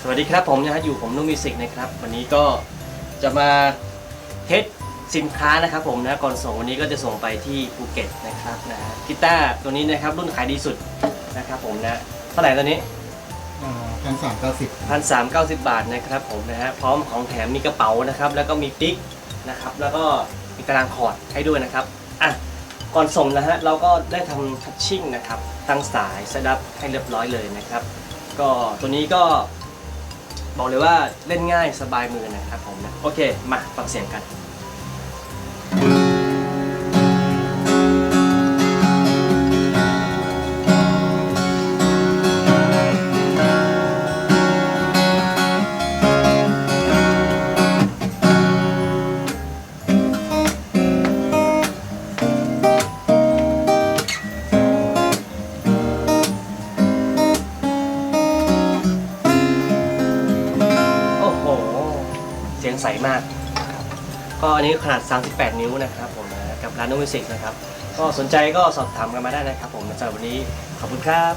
สวัสดีครับผมนะฮะอยู่ผมนุ่มมิวสิกนะครับ วันนี้ก็จะมาเทสสินค้านะครับผมนะก่อนส่งวันนี้ก็จะส่งไปที่ภูเก็ตนะครับนะฮะกีตาร์ตัวนี้นะครับรุ่นขายดีสุดนะครับผมนะเท่าไหร่ตัวนี้พันสามเก้าสิบพันสามเก้าสิบบาทนะครับผมนะฮะพร้อมของแถมมีกระเป๋านะครับแล้วก็มีปิ๊กนะครับแล้วก็มีตารางคอร์ดให้ด้วยนะครับอะก่อนส่งนะฮะเราก็ได้ทำทัชชิ่งนะครับตั้งสายเซตอัพให้เรียบร้อยเลยนะครับ ก็ตัวนี้ก็ บอกเลยว่าเล่นง่ายสบายมือนะครับผมนะ โอเค มาฟังเสียงกัน สียงใสมากครับก็อันนี้ขนาด 38 นิ้วนะครับผมนะกับร้านนุ่มิสิกนะครับ ก็สนใจก็สอบถามกันมาได้นะครับผมสำหรับวันนี้ขอบคุณครับ